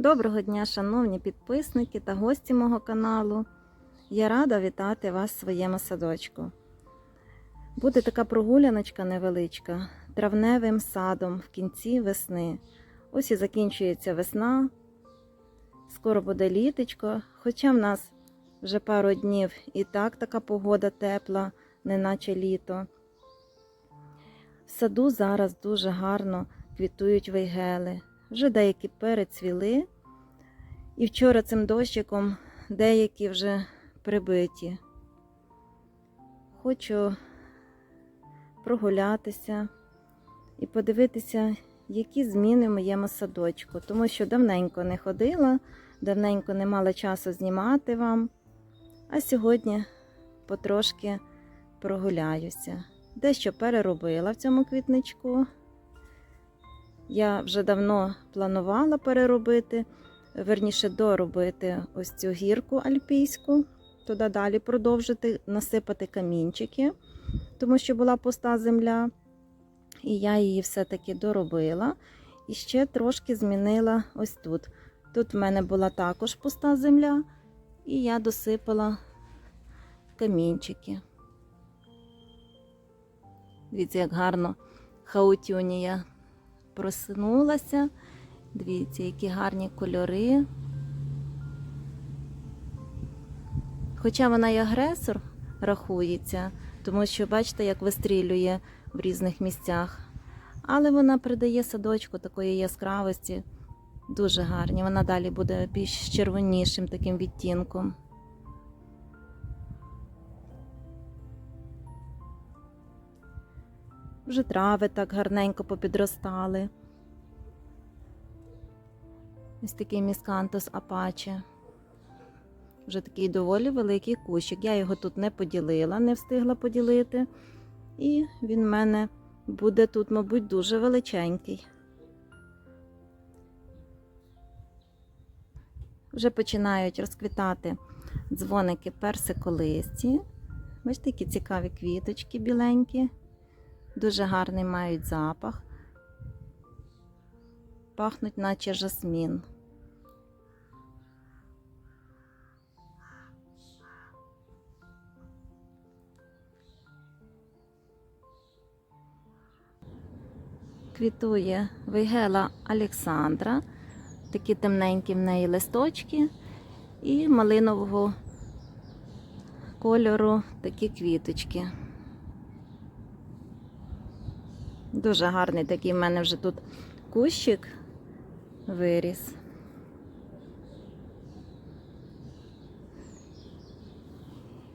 Доброго дня, шановні підписники та гості мого каналу. Я рада вітати вас в своєму садочку. Буде така прогуляночка невеличка травневим садом в кінці весни. Ось і закінчується весна. Скоро буде літочко, хоча в нас вже пару днів і так така погода тепла, неначе літо. В саду зараз дуже гарно квітують вейгели. Вже деякі перецвіли. І вчора цим дощиком деякі вже прибиті. Хочу прогулятися і подивитися, які зміни в моєму садочку, тому що давненько не ходила, давненько не мала часу знімати вам. А сьогодні потрошки прогуляюся. Дещо переробила в цьому квітничку. Я вже давно планувала переробити, верніше доробити ось цю гірку альпійську, туди далі продовжити, насипати камінчики, тому що була пуста земля. І я її все-таки доробила. І ще трошки змінила ось тут. Тут в мене була також пуста земля, і я досипала камінчики. Дивіться, як гарно хаутюнія просинулася. Дивіться, які гарні кольори. Хоча вона і агресор рахується, тому що, бачите, як вистрілює в різних місцях. Але вона придає садочку такої яскравості. Дуже гарні. Вона далі буде більш червонішим таким відтінком. Вже трави так гарненько попідростали. Ось такий міскантус апаче. Вже такий доволі великий кущик. Я його тут не поділила, не встигла поділити. І він в мене буде тут, мабуть, дуже величенький. Вже починають розквітати дзвоники персиколисті. Бачите, які цікаві квіточки біленькі. Дуже гарний мають запах. Пахнуть, наче жасмін. Квітує вейгела Олександра, такі темненькі в неї листочки, і малинового кольору такі квіточки. Дуже гарний такий в мене вже тут кущик виріс.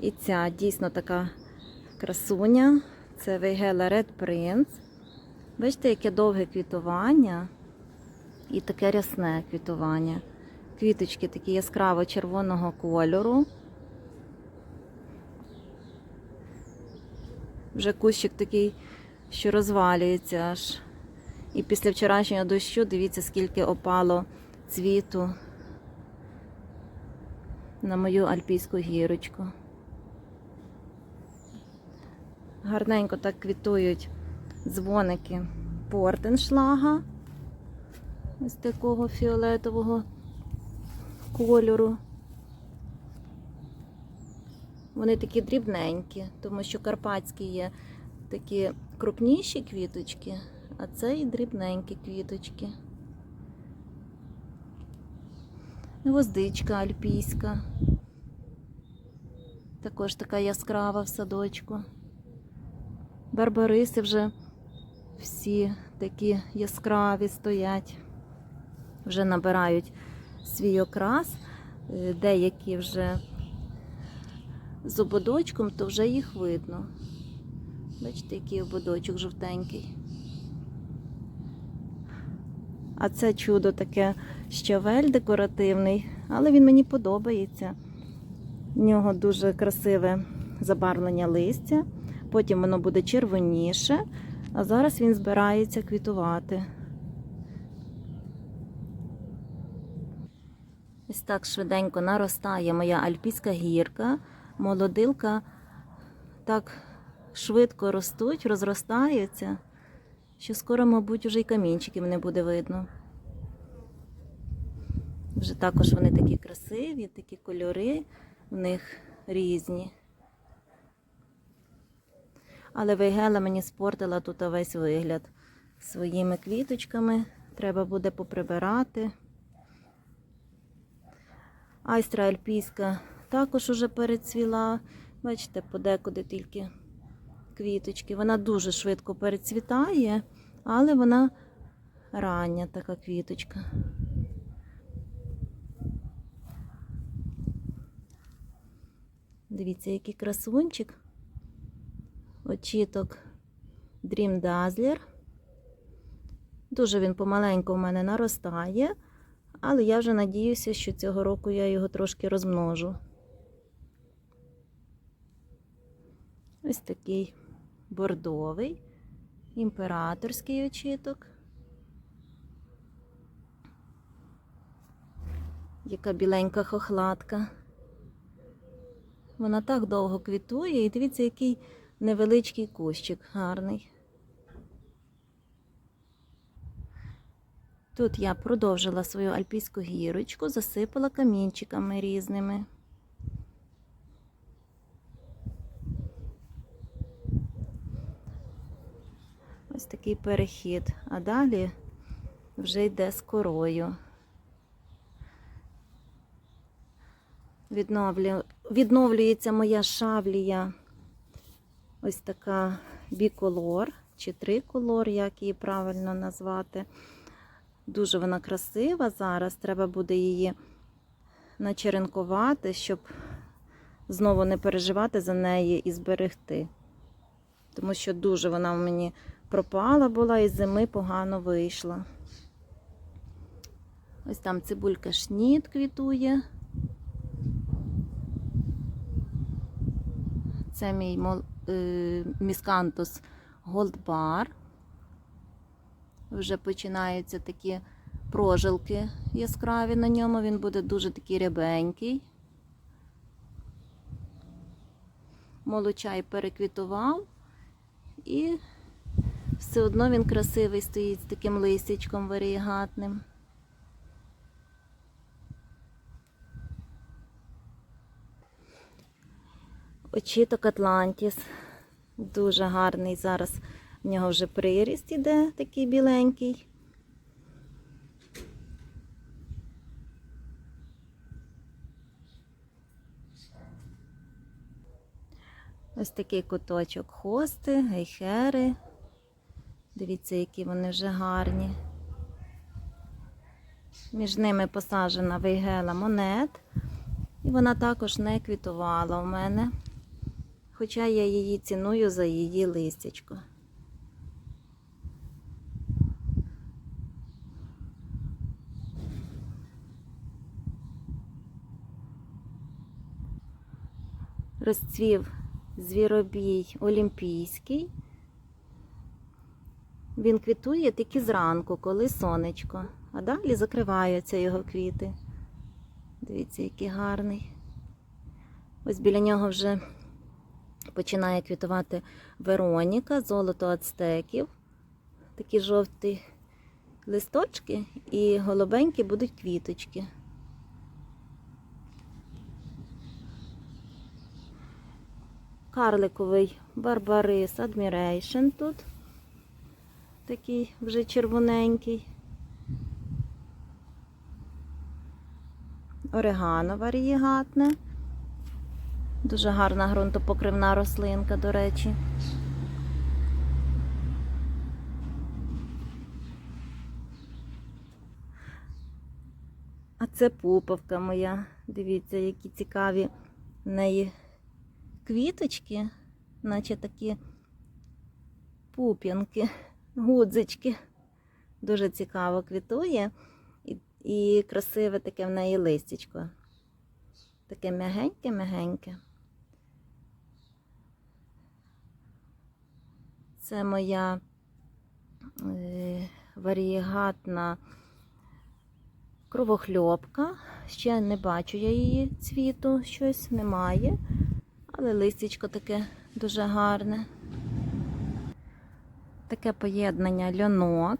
І ця дійсно така красуня. Це Вейгела Red Prince. Бачите, яке довге квітування і таке рясне квітування. Квіточки такі яскраво червоного кольору. Вже кущик такий, що розвалюється аж. І після вчорашнього дощу дивіться, скільки опало цвіту на мою альпійську гірочку. Гарненько так квітують дзвоники портеншлага. Ось такого фіолетового кольору. Вони такі дрібненькі, тому що карпатські є такі крупніші квіточки, а це і дрібненькі квіточки. Гвоздичка альпійська. Також така яскрава в садочку. Барбариси вже всі такі яскраві стоять, вже набирають свій окрас, Е, деякі вже з ободочком, то вже їх видно. Бачите, який ободочок жовтенький. А це чудо таке щавель декоративний, але він мені подобається. В нього дуже красиве забарвлення листя, потім воно буде червоніше, а зараз він збирається квітувати. Ось так швиденько наростає моя альпійська гірка. Молодилка так швидко ростуть, розростаються, що скоро, мабуть, уже й камінчиків не буде видно. Вже також вони такі красиві, такі кольори в них різні. Але вейгела мені спортила тут весь вигляд своїми квіточками. Треба буде поприбирати. Айстра альпійська також уже перецвіла. Бачите, подекуди тільки квіточки. Вона дуже швидко перецвітає, але вона рання така квіточка. Дивіться, який красунчик. Очіток Dream Dazzler. Дуже він помаленьку в мене наростає, але я вже надіюся, що цього року я його трошки розмножу. Ось такий бордовий, імператорський очіток. Яка біленька хохлатка. Вона так довго квітує, і дивіться, який невеличкий кущик гарний. Тут я продовжила свою альпійську гірочку, засипала камінчиками різними. Ось такий перехід, а далі вже йде з корою. Відновлю... Відновлюється моя шавлія. Ось така біколор чи триколор, як її правильно назвати. Дуже вона красива зараз. Треба буде її начеренкувати, щоб знову не переживати за неї і зберегти. Тому що дуже вона в мені пропала була і з зими погано вийшла. Ось там цибулька шніт квітує. Це мій е, міскантус Голдбар. Вже починаються такі прожилки яскраві на ньому. Він буде дуже такий рябенький. Молочай переквітував і все одно він красивий стоїть з таким листячком варігатним. Очіток Атлантіс. Дуже гарний зараз. В нього вже приріст іде такий біленький. Ось такий куточок хости, гейхери. Дивіться, які вони вже гарні. Між ними посаджена вейгела монет. І вона також не квітувала у мене. Хоча я її ціную за її листячко. Розцвів звіробій олімпійський. Він квітує тільки зранку, коли сонечко, а далі закриваються його квіти. Дивіться, який гарний. Ось біля нього вже починає квітувати Вероніка, золото ацтеків. Такі жовті листочки і голубенькі будуть квіточки. Карликовий Барбарис Admiration тут. Такий вже червоненький. Орегано варієгатне. Дуже гарна ґрунтопокривна рослинка, до речі. А це пуповка моя. Дивіться, які цікаві в неї квіточки, наче такі пуп'янки, гудзички. Дуже цікаво квітує. І, і красиве таке в неї листячко. Таке м'ягеньке-м'ягеньке. Це моя е, варієгатна кровохльопка. Ще не бачу я її цвіту, щось немає. Але листячко таке дуже гарне. Таке поєднання льонок.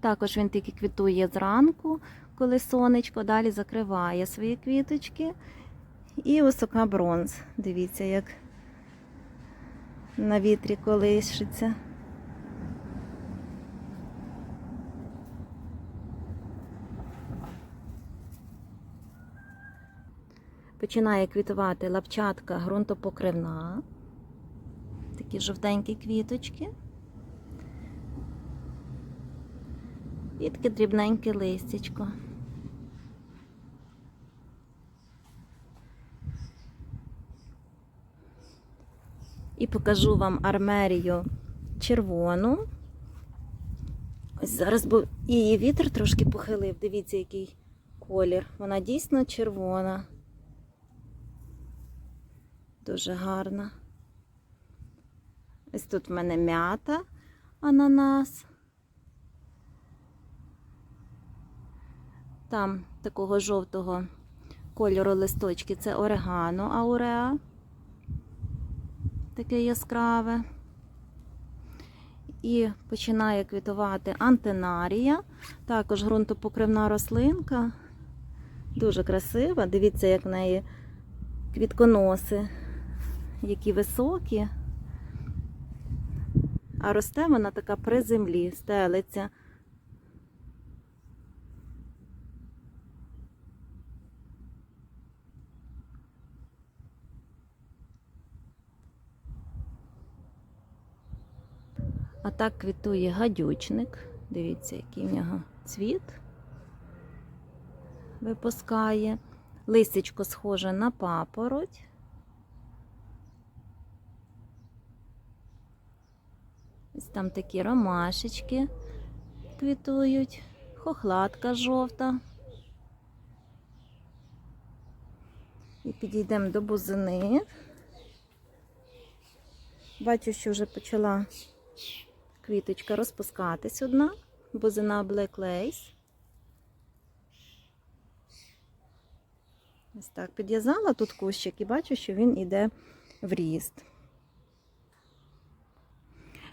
Також він тільки квітує зранку, коли сонечко, далі закриває свої квіточки. І висока бронз. Дивіться, як на вітрі колишиться. Починає квітувати лапчатка ґрунтопокривна. Такі жовтенькі квіточки. І таке дрібненьке листячко. І покажу вам армерію червону. Ось зараз бо її вітер трошки похилив. Дивіться, який колір. Вона дійсно червона. Дуже гарна. Ось тут в мене м'ята, ананас. Там такого жовтого кольору листочки це орегано ауреа. Таке яскраве. І починає квітувати антенарія, також ґрунтопокривна рослинка. Дуже красива. Дивіться, як в неї квітконоси, які високі. А росте вона така при землі, стелиться. А так квітує гадючник. Дивіться, який в нього цвіт випускає. Листячко схоже на папороть. Ось там такі ромашечки квітують, хохлатка жовта. І підійдемо до бузини. Бачу, що вже почала квіточка розпускатись одна, бузина Black Lace. Ось так підв'язала тут кущик і бачу, що він іде в ріст.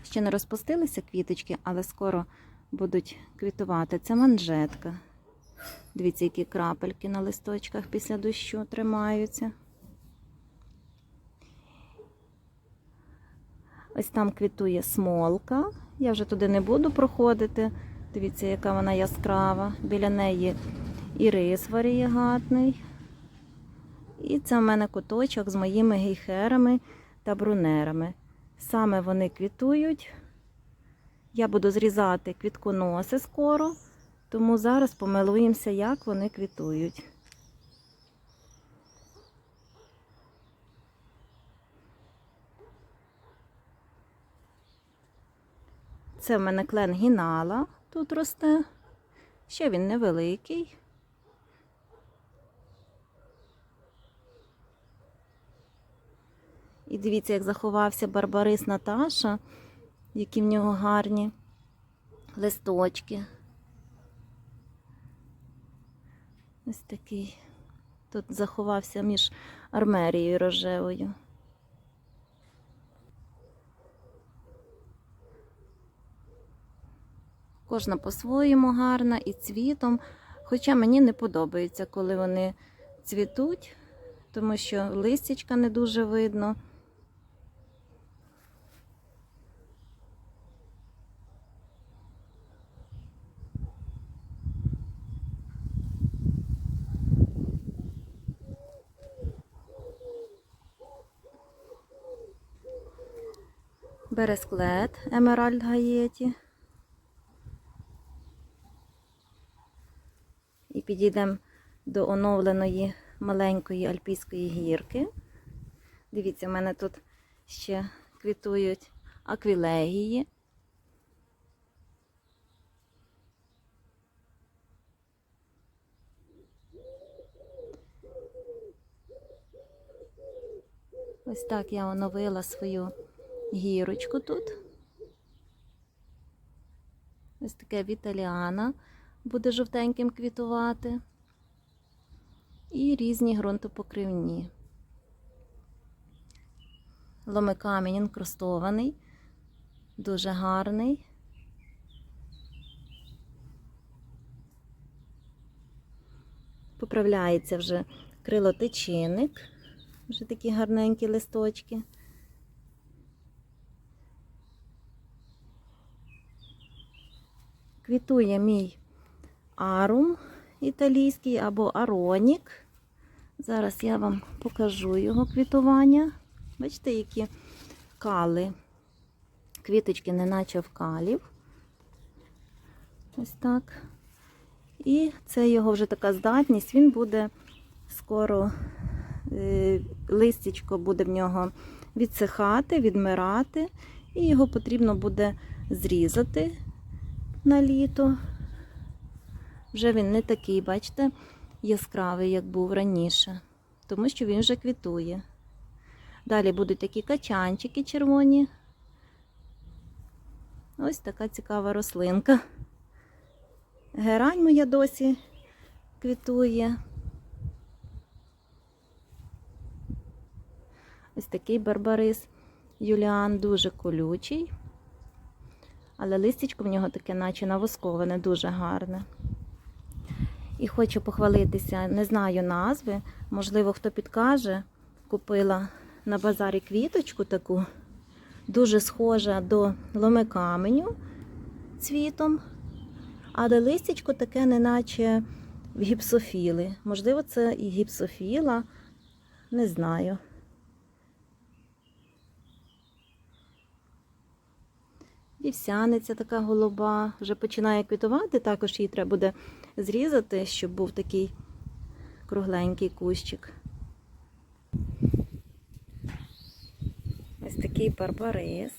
Ще не розпустилися квіточки, але скоро будуть квітувати. Це манжетка. Дивіться, які крапельки на листочках після дощу тримаються. Ось там квітує смолка. Я вже туди не буду проходити. Дивіться, яка вона яскрава. Біля неї ірис варієгатний. І це в мене куточок з моїми гейхерами та брунерами. Саме вони квітують. Я буду зрізати квітконоси скоро, тому зараз помилуємося, як вони квітують. Це в мене клен гінала тут росте. Ще він невеликий. І дивіться, як заховався Барбарис Наташа, які в нього гарні листочки. Ось такий. Тут заховався між армерією рожевою. Кожна по-своєму гарна і цвітом. Хоча мені не подобається, коли вони цвітуть, тому що листячка не дуже видно. Бересклет Емеральд Гаєті. І підійдемо до оновленої маленької альпійської гірки. Дивіться, в мене тут ще квітують аквілегії. Ось так я оновила свою гірочку тут. Ось таке віталіана буде жовтеньким квітувати. І різні ґрунтопокривні. Ломикамінь інкрустований, дуже гарний. Поправляється вже крилотичинник, вже такі гарненькі листочки. Квітує мій арум італійський або аронік. Зараз я вам покажу його квітування. Бачите, які кали. Квіточки, неначе в калів. Ось так. І це його вже така здатність. Він буде скоро, е, листячко буде в нього відсихати, відмирати, і його потрібно буде зрізати на літо. Вже він не такий, бачите, яскравий, як був раніше, тому що він вже квітує. Далі будуть такі качанчики червоні. Ось така цікава рослинка. Герань моя досі квітує. Ось такий барбарис Юліан дуже колючий, але листячко в нього таке, наче навосковане, дуже гарне. І хочу похвалитися, не знаю назви, можливо, хто підкаже, купила на базарі квіточку таку, дуже схожа до ломикаменю цвітом, але листячко таке, неначе в гіпсофіли. Можливо, це і гіпсофіла, не знаю. Вівсяниця така голуба, вже починає квітувати, також її треба буде зрізати, щоб був такий кругленький кущик. Ось такий барбарис.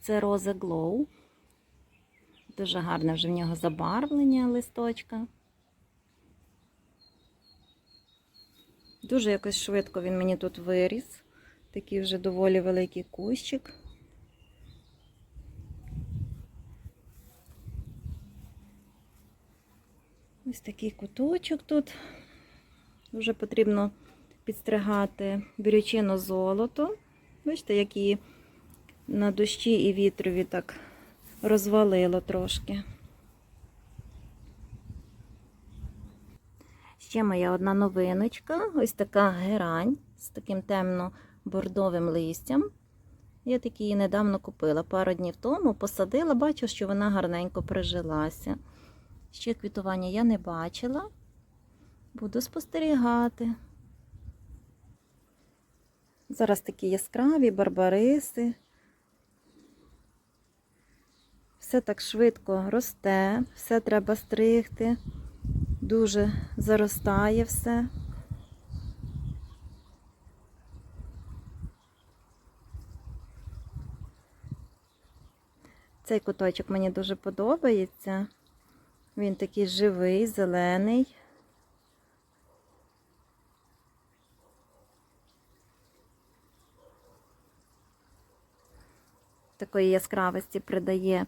Це Роза Glow. Дуже гарне вже в нього забарвлення листочка. Дуже якось швидко він мені тут виріс. Такий вже доволі великий кущик. Ось такий куточок тут. Вже потрібно підстригати бірючино золото. Бачите, як її на дощі і вітрові так розвалило трошки. Ще моя одна новиночка. Ось така герань з таким темно-бордовим листям. Я такі її недавно купила пару днів тому, посадила, бачу, що вона гарненько прижилася. Ще квітування я не бачила. Буду спостерігати. Зараз такі яскраві барбариси. Все так швидко росте, все треба стригти, дуже заростає все. Цей куточок мені дуже подобається. Він такий живий, зелений. Такої яскравості придає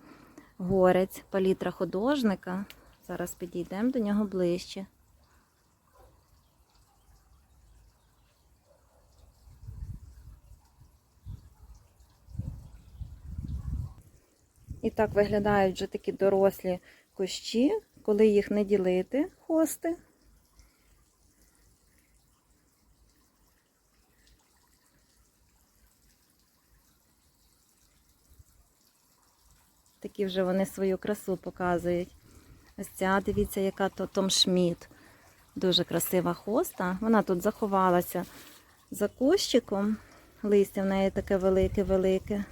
горець, палітра художника. Зараз підійдемо до нього ближче. Так виглядають вже такі дорослі кущі, коли їх не ділити, хости. Такі вже вони свою красу показують. Ось ця, дивіться, яка то Том Шміт. Дуже красива хоста. Вона тут заховалася за кущиком. Листя в неї таке велике-велике.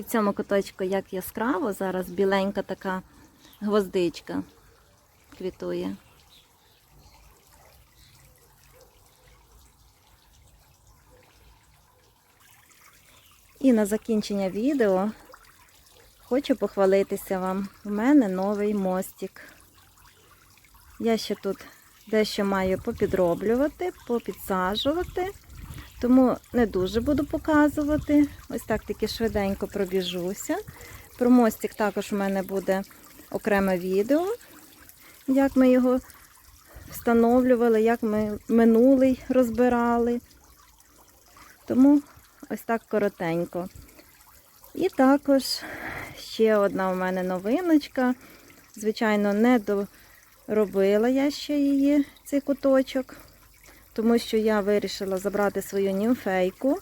І в цьому куточку як яскраво, зараз біленька така гвоздичка квітує. І на закінчення відео хочу похвалитися вам. У мене новий мостик. Я ще тут дещо маю попідроблювати, попідсаджувати, тому не дуже буду показувати. Ось так таки швиденько пробіжуся. Про мостик також у мене буде окреме відео, як ми його встановлювали, як ми минулий розбирали. Тому ось так коротенько. І також ще одна у мене новиночка. Звичайно, не доробила я ще її, цей куточок, тому що я вирішила забрати свою німфейку.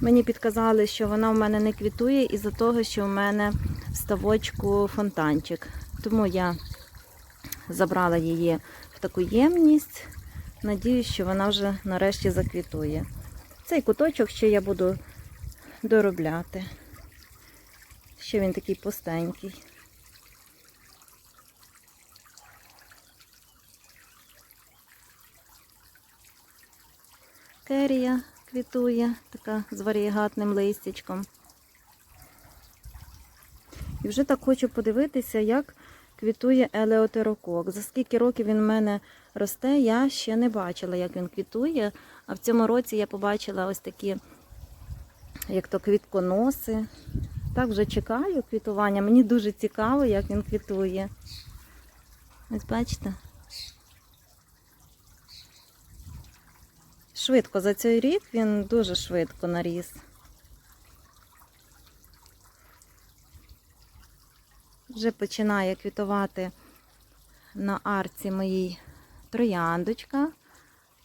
Мені підказали, що вона в мене не квітує із-за того, що в мене в ставочку фонтанчик. Тому я забрала її в таку ємність. Надіюсь, що вона вже нарешті заквітує. Цей куточок ще я буду доробляти. Ще він такий пустенький. Керія квітує, така з варієгатним листячком. І вже так хочу подивитися, як квітує елеотерокок. За скільки років він в мене росте, я ще не бачила, як він квітує. А в цьому році я побачила ось такі, як то квітконоси. Так вже чекаю квітування. Мені дуже цікаво, як він квітує. Ось бачите? Швидко за цей рік він дуже швидко наріс. Вже починає квітувати на арці моїй трояндочка,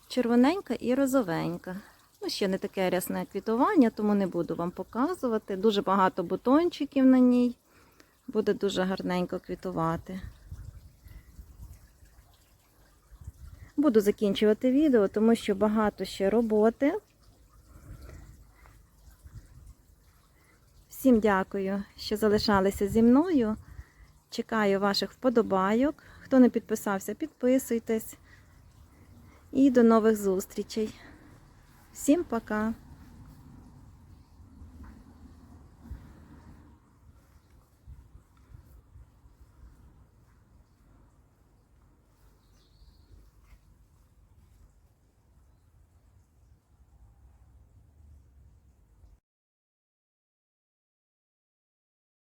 червоненька і розовенька. Ну, ще не таке рясне квітування, тому не буду вам показувати. Дуже багато бутончиків на ній. Буде дуже гарненько квітувати. Буду закінчувати відео, тому що багато ще роботи. Всім дякую, що залишалися зі мною. Чекаю ваших вподобайок. Хто не підписався, підписуйтесь. І до нових зустрічей. Всім пока!